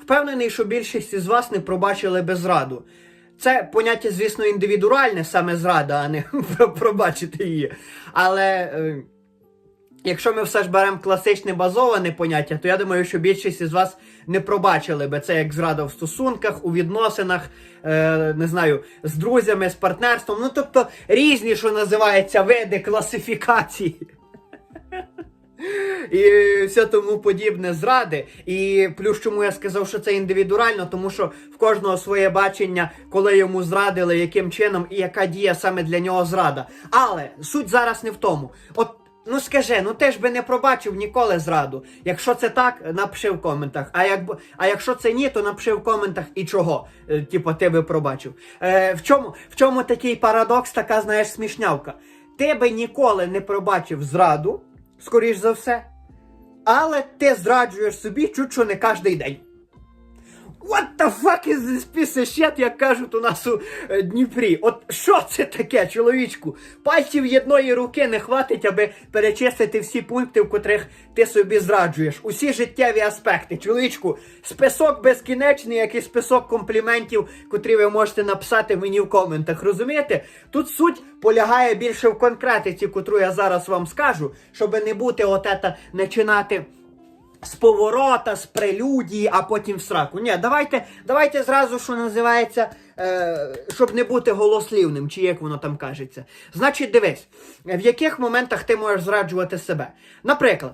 Впевнений, що більшість із вас не пробачили би зраду. Це поняття, звісно, індивідуальне, саме зрада, а не пробачити її. Але. е, Якщо ми все ж беремо класичне базоване поняття, то я думаю, що більшість із вас не пробачили би це як зрада в стосунках, у відносинах, е, не знаю, з друзями, з партнерством. Ну тобто різні, що називається, види класифікації. І все тому подібне зради. І плюс, чому я сказав, що це індивідуально, тому що в кожного своє бачення, коли йому зрадили, яким чином і яка дія саме для нього зрада. Але суть зараз не в тому. От Ну скажи, ну ти ж би не пробачив ніколи зраду. Якщо це так, напиши в коментах. А як, а якщо це ні, то напиши в коментах і чого. Е, типу, ти би пробачив. Е, в, чому, в чому такий парадокс, така, знаєш, смішнявка? Ти би ніколи не пробачив зраду, скоріш за все, але ти зраджуєш собі чуть що не кожен день. What the fuck is this piece of shit, як кажуть у нас у е, Дніпрі. От що це таке, чоловічку? Пальців єдної руки не хватить, аби перечислити всі пункти, в котрих ти собі зраджуєш. Усі життєві аспекти. Чоловічку, список безкінечний, як і список компліментів, котрі ви можете написати мені в коментах. Розумієте? Тут суть полягає більше в конкретиці, котру я зараз вам скажу, щоб не бути от ета, починати з поворота, з прелюдії, а потім в сраку. Ні, давайте, давайте зразу, що називається, е, щоб не бути голослівним, чи як воно там кажеться. Значить, дивись, в яких моментах ти можеш зраджувати себе. Наприклад.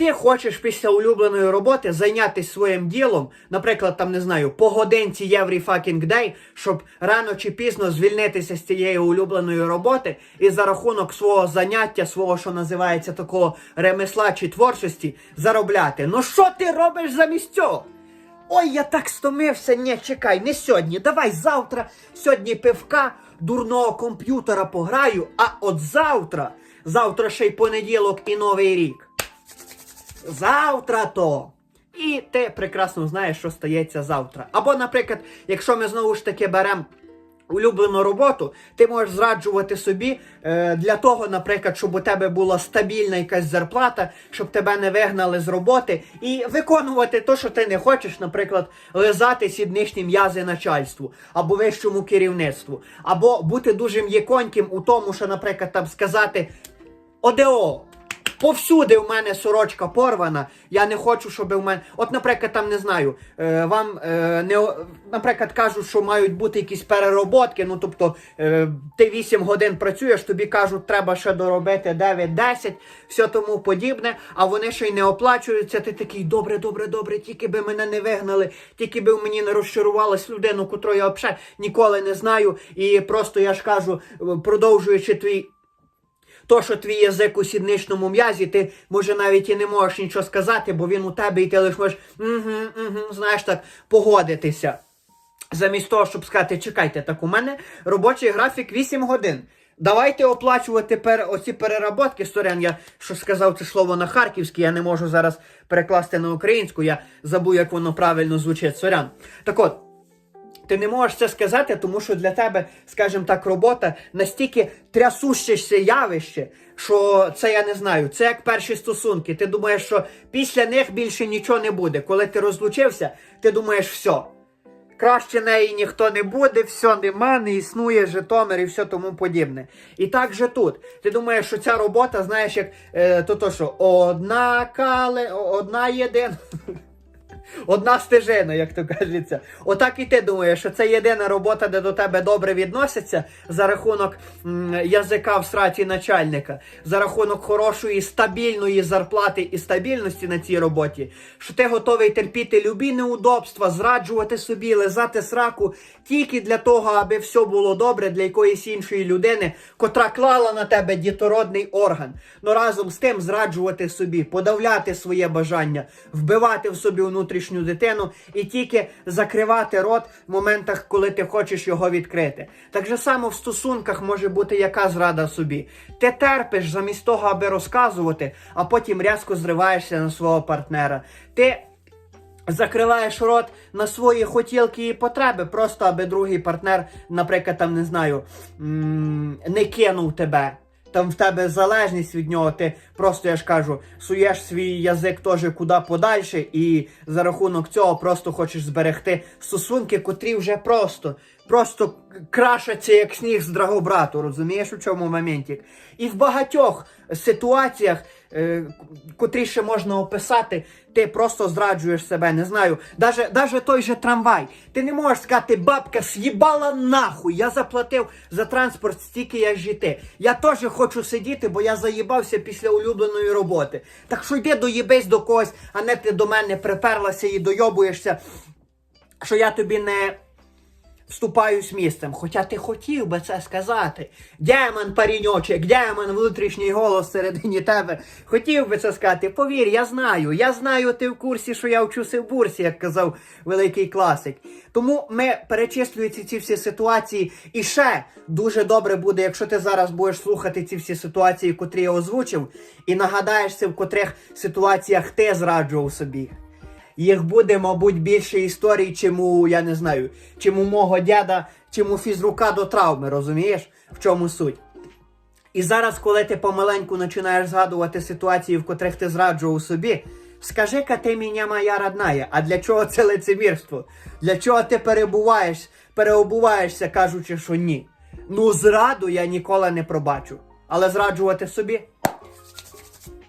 Ти хочеш після улюбленої роботи зайнятися своїм ділом, наприклад, там не знаю, по годинці every fucking day, щоб рано чи пізно звільнитися з цієї улюбленої роботи і за рахунок свого заняття, свого, що називається такого ремесла чи творчості, заробляти. Ну що ти робиш замість цього? Ой, я так стомився. Ні, чекай, не сьогодні. Давай завтра. Сьогодні пивка, дурного комп'ютера пограю, а от завтра, завтра ще й понеділок і новий рік. Завтра то. І ти прекрасно знаєш, що стається завтра. Або, наприклад, якщо ми знову ж таки беремо улюблену роботу, ти можеш зраджувати собі е, для того, наприклад, щоб у тебе була стабільна якась зарплата, щоб тебе не вигнали з роботи, і виконувати те, що ти не хочеш, наприклад, лизати сідничні м'язи начальству або вищому керівництву, або бути дуже м'яконьким у тому, що, наприклад, там сказати ОДО. Повсюди в мене сорочка порвана. Я не хочу, щоб у мене. От, наприклад, там не знаю. Е, вам е, не наприклад, кажуть, що мають бути якісь перероботки. Ну тобто е, ти 8 годин працюєш, тобі кажуть, треба ще доробити 9-10, все тому подібне. А вони ще й не оплачуються. Ти такий добре, добре, добре, тільки би мене не вигнали, тільки би в мені не розчарувалась людину, котру я взагалі ніколи не знаю. І просто я ж кажу, продовжуючи твій. То, що твій язик у сідничному м'язі, ти може навіть і не можеш нічого сказати, бо він у тебе, і ти лише можеш угу, угу, знаєш так, погодитися. Замість того, щоб сказати, чекайте, так у мене робочий графік 8 годин. Давайте оплачувати пер... оці переработки. Сторян, я що сказав це слово на харківській, я не можу зараз перекласти на українську, я забув, як воно правильно звучить. Сорян. Так от. Ти не можеш це сказати, тому що для тебе, скажімо так, робота настільки трясущеся явище, що це я не знаю. Це як перші стосунки. Ти думаєш, що після них більше нічого не буде. Коли ти розлучився, ти думаєш, все. Краще неї ніхто не буде, все нема, не існує Житомир і все тому подібне. І так же тут. Ти думаєш, що ця робота, знаєш, як е, то, то що одна кале, одна єдина. Одна стежина, як то кажеться. Отак і ти думаєш, що це єдина робота, де до тебе добре відносяться за рахунок м, язика в сраті начальника, за рахунок хорошої стабільної зарплати і стабільності на цій роботі, що ти готовий терпіти любі неудобства, зраджувати собі, лизати сраку тільки для того, аби все було добре для якоїсь іншої людини, котра клала на тебе дітородний орган. Ну разом з тим зраджувати собі, подавляти своє бажання, вбивати в собі внутрішню дитину і тільки закривати рот в моментах, коли ти хочеш його відкрити. Так же само в стосунках може бути яка зрада собі. Ти терпиш замість того, аби розказувати, а потім рязко зриваєшся на свого партнера. Ти Закриваєш рот на свої хотілки і потреби, просто аби другий партнер, наприклад, там не знаю, не кинув тебе. Там в тебе залежність від нього, ти просто, я ж кажу, суєш свій язик теж куди подальше, і за рахунок цього просто хочеш зберегти стосунки, котрі вже просто, просто крашаться як сніг з драгобрату, розумієш у чому моменті? І в багатьох ситуаціях, е, котрі ще можна описати, ти просто зраджуєш себе, не знаю. Даже, даже той же трамвай. Ти не можеш сказати, бабка з'їбала нахуй. Я заплатив за транспорт стільки, як жити. Я теж хочу сидіти, бо я заїбався після улюбленої роботи. Так що йди доїбись до когось, а не ти до мене приперлася і дойобуєшся, що я тобі не вступаюсь місцем. Хоча ти хотів би це сказати. Демон паріньочек, демон внутрішній голос всередині тебе. Хотів би це сказати. Повір, я знаю. Я знаю, ти в курсі, що я вчуся в бурсі, як казав великий класик. Тому ми перечислюємо ці всі ситуації. І ще дуже добре буде, якщо ти зараз будеш слухати ці всі ситуації, котрі я озвучив, і нагадаєшся, в котрих ситуаціях ти зраджував собі. Їх буде, мабуть, більше історій, чим у, я не знаю, чим у мого дяда, чим у фізрука до травми, розумієш, в чому суть. І зараз, коли ти помаленьку починаєш згадувати ситуації, в котрих ти зраджував собі, скажи-ка ти мене моя родная, а для чого це лицемірство? Для чого ти перебуваєш, переобуваєшся, кажучи, що ні? Ну, зраду я ніколи не пробачу. Але зраджувати собі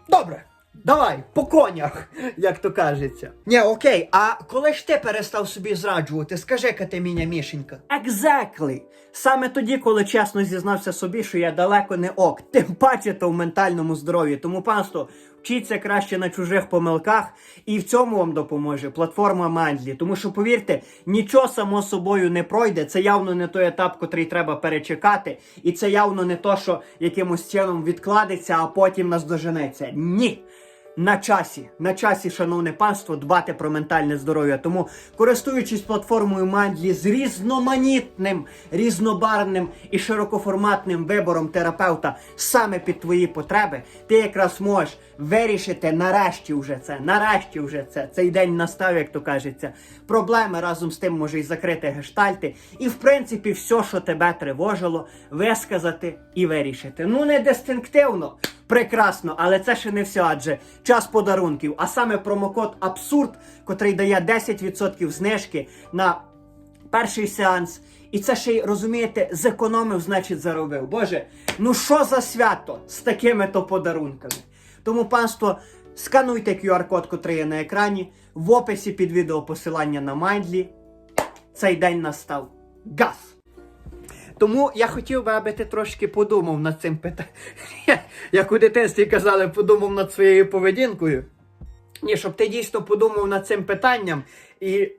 Добре, давай, по конях, як то кажеться. Ні, окей, а коли ж ти перестав собі зраджувати, скажи-ка ти мене, Мішенька. Exactly. Саме тоді, коли чесно зізнався собі, що я далеко не ок, тим паче то в ментальному здоров'ї. Тому, панство, вчіться краще на чужих помилках, і в цьому вам допоможе платформа Мандлі. Тому що, повірте, нічого само собою не пройде. Це явно не той етап, котрий треба перечекати. І це явно не то, що якимось чином відкладеться, а потім наздоженеться. Ні. На часі, на часі, шановне панство, дбати про ментальне здоров'я. Тому, користуючись платформою Мандлі з різноманітним, різнобарвним і широкоформатним вибором терапевта саме під твої потреби, ти якраз можеш вирішити нарешті вже це, нарешті вже це. Цей день настав, як то кажеться. Проблеми разом з тим може й закрити гештальти. І, в принципі, все, що тебе тривожило, висказати і вирішити. Ну, не дистинктивно. Прекрасно, але це ще не все, адже час подарунків, а саме промокод Абсурд, котрий дає 10% знижки на перший сеанс. І це ще й розумієте, зекономив, значить заробив. Боже, ну що за свято з такими то подарунками? Тому, панство, скануйте QR-код, котрий є на екрані, в описі під відео посилання на Майндлі. Цей день настав. Газ! Тому я хотів би, аби ти трошки подумав над цим питанням. Як у дитинстві казали, подумав над своєю поведінкою. Ні, щоб ти дійсно подумав над цим питанням і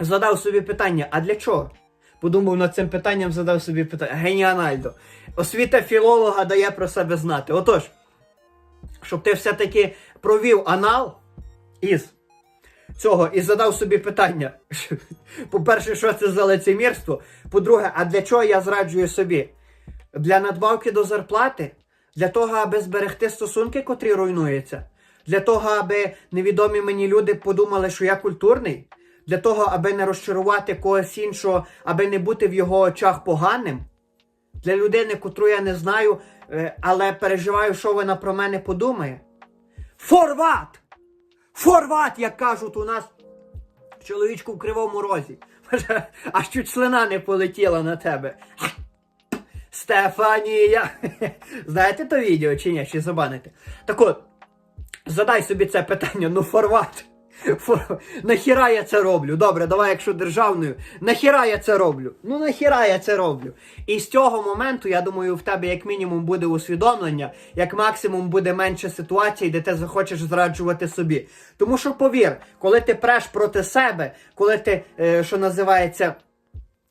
задав собі питання: а для чого? Подумав над цим питанням, задав собі питання. Геніанальдо. Освіта філолога дає про себе знати. Отож, щоб ти все-таки провів анал із цього і задав собі питання. По-перше, що це за лицемірство? По-друге, а для чого я зраджую собі? Для надбавки до зарплати? Для того, аби зберегти стосунки, котрі руйнуються? Для того, аби невідомі мені люди подумали, що я культурний? Для того, аби не розчарувати когось іншого, аби не бути в його очах поганим? Для людини, котру я не знаю, е, але переживаю, що вона про мене подумає? Форват! Форват, як кажуть у нас чоловічку в кривому розі. Аж чуть слина не полетіла на тебе. Стефанія. Знаєте то відео чи ні? Чи забаните? Так от, задай собі це питання, ну форват. Нахіра я це роблю? Добре, давай, якщо державною, нахіра я це роблю? Ну нахіра я це роблю. І з цього моменту, я думаю, в тебе як мінімум буде усвідомлення, як максимум буде менше ситуацій, де ти захочеш зраджувати собі. Тому що повір, коли ти преш проти себе, коли ти, е, що називається,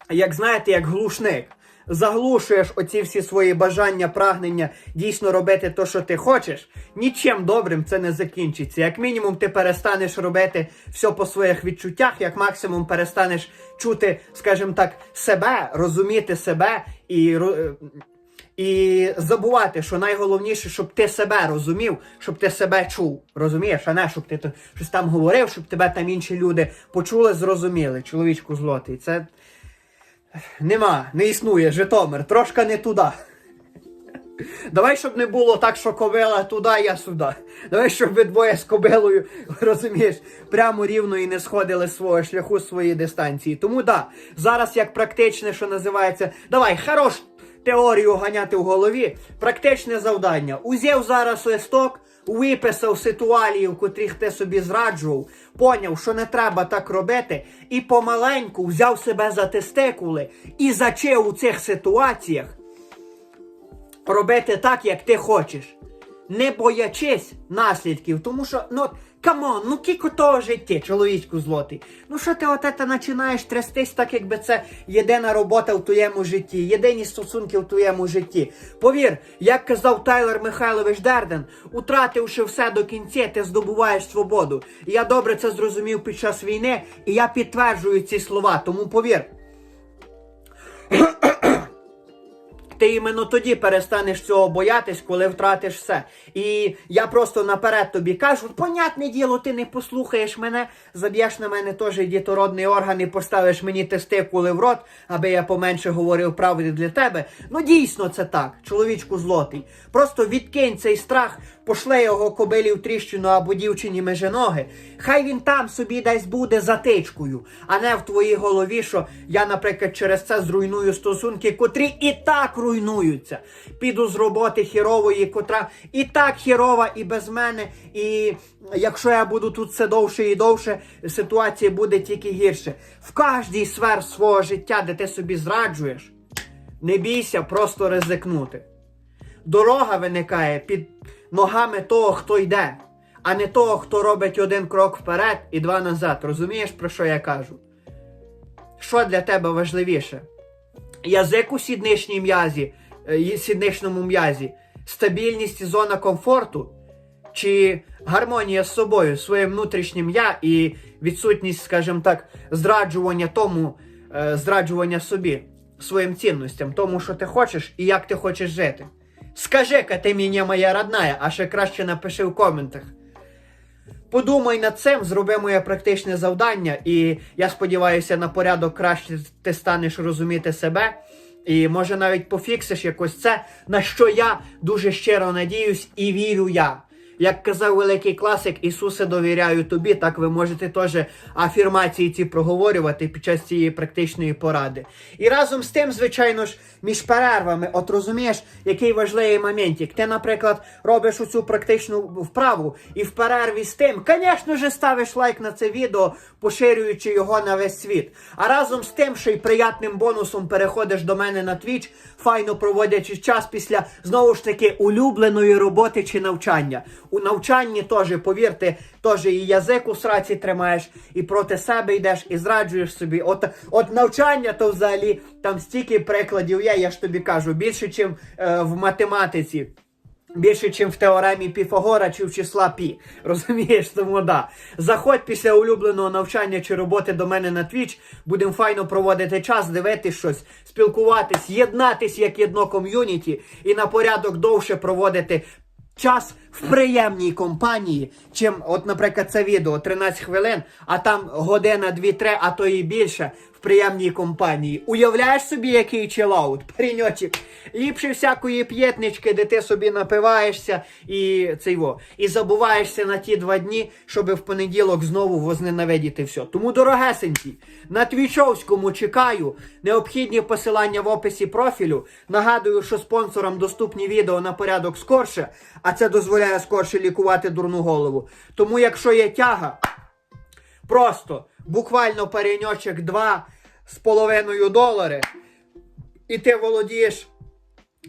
як знаєте, як глушник. Заглушуєш оці всі свої бажання, прагнення дійсно робити те, що ти хочеш, нічим добрим це не закінчиться. Як мінімум, ти перестанеш робити все по своїх відчуттях, як максимум перестанеш чути, скажімо так, себе, розуміти себе і. е, І забувати, що найголовніше, щоб ти себе розумів, щоб ти себе чув. Розумієш, а не щоб ти то щось там говорив, щоб тебе там інші люди почули, зрозуміли. Чоловічку злотий. Це Нема, не існує Житомир, трошки не туди. Давай, щоб не було так, що кобила туди, я сюди. Давай, щоб ви двоє з кобилою, розумієш, прямо рівно і не сходили свого шляху, з своєї дистанції. Тому да, зараз як практичне, що називається, давай, хорош теорію ганяти в голові. Практичне завдання. Узяв зараз листок, виписав ситуацію, в котрих ти собі зраджував, поняв, що не треба так робити, і помаленьку взяв себе за тестикули і зачав у цих ситуаціях робити так, як ти хочеш. Не боячись наслідків, тому що, ну, камон, ну кіко того житті, чоловічку злотий. Ну що ти от це починаєш трястись, так якби це єдина робота в твоєму житті, єдині стосунки в твоєму житті. Повір, як казав Тайлер Михайлович Дерден, утративши все до кінця, ти здобуваєш свободу. Я добре це зрозумів під час війни, і я підтверджую ці слова, тому повір. Ти іменно тоді перестанеш цього боятись, коли втратиш все. І я просто наперед тобі кажу, понятне діло, ти не послухаєш мене, заб'єш на мене теж дітородний орган і поставиш мені тестикули в рот, аби я поменше говорив правди для тебе. Ну дійсно це так, чоловічку злотий. Просто відкинь цей страх, пошли його кобилі в тріщину або дівчині меже ноги. Хай він там собі десь буде затичкою, а не в твоїй голові, що я, наприклад, через це зруйную стосунки, котрі і так руйнуються. Піду з роботи хірової, котра і так хірова, і без мене. І якщо я буду тут все довше і довше, ситуація буде тільки гірше. В кожній сфер свого життя, де ти собі зраджуєш, не бійся просто ризикнути. Дорога виникає під ногами того, хто йде, а не того, хто робить один крок вперед і два назад. Розумієш, про що я кажу? Що для тебе важливіше? Язик у сідничній м'язі, е, сідничному м'язі, стабільність і зона комфорту, чи гармонія з собою, своїм внутрішнім я і відсутність, скажімо так, зраджування тому, е, зраджування собі, своїм цінностям, тому, що ти хочеш і як ти хочеш жити. Скажи-ка ти мені, моя родная, а ще краще напиши в коментах. Подумай над цим, зроби моє практичне завдання, і я сподіваюся, на порядок краще ти станеш розуміти себе. І може навіть пофіксиш якось це, на що я дуже щиро надіюсь і вірю я. Як казав великий класик, Ісусе, довіряю тобі, так ви можете теж афірмації ці проговорювати під час цієї практичної поради. І разом з тим, звичайно ж, між перервами, от розумієш, який важливий моментик. Ти, наприклад, робиш оцю практичну вправу, і в перерві з тим, звісно ж, ставиш лайк на це відео, поширюючи його на весь світ. А разом з тим, що й приятним бонусом переходиш до мене на Twitch, файно проводячи час після знову ж таки улюбленої роботи чи навчання. У навчанні теж, повірте, теж і язик у сраці тримаєш, і проти себе йдеш, і зраджуєш собі. От, от навчання, то взагалі там стільки прикладів є, я ж тобі кажу, більше, ніж е, в математиці. Більше, ніж в теоремі Піфагора чи в числа Пі. Розумієш, тому да. Заходь після улюбленого навчання чи роботи до мене на Twitch. Будемо файно проводити час, дивитись щось, спілкуватись, єднатись як єдно ком'юніті і на порядок довше проводити час в приємній компанії, чим, от, наприклад, це відео 13 хвилин, а там година, 2-3, а то і більше в приємній компанії. Уявляєш собі, який чилаут, паріньочок? Ліпше всякої п'єтнички, де ти собі напиваєшся і цей во, і забуваєшся на ті два дні, щоб в понеділок знову возненавидіти все. Тому, дорогесенькі, на твічовському чекаю. Необхідні посилання в описі профілю. Нагадую, що спонсорам доступні відео на порядок скорше, а це дозволяє скорше лікувати дурну голову. Тому, якщо є тяга, просто буквально пареньочок два з половиною долари, і ти володієш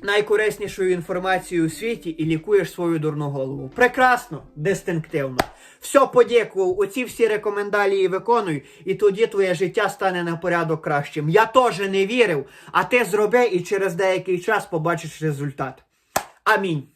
найкориснішою інформацією у світі і лікуєш свою дурну голову. Прекрасно, дистинктивно. Все подякував, оці всі рекомендалії виконуй, і тоді твоє життя стане на порядок кращим. Я теж не вірив, а ти зроби і через деякий час побачиш результат. Амінь.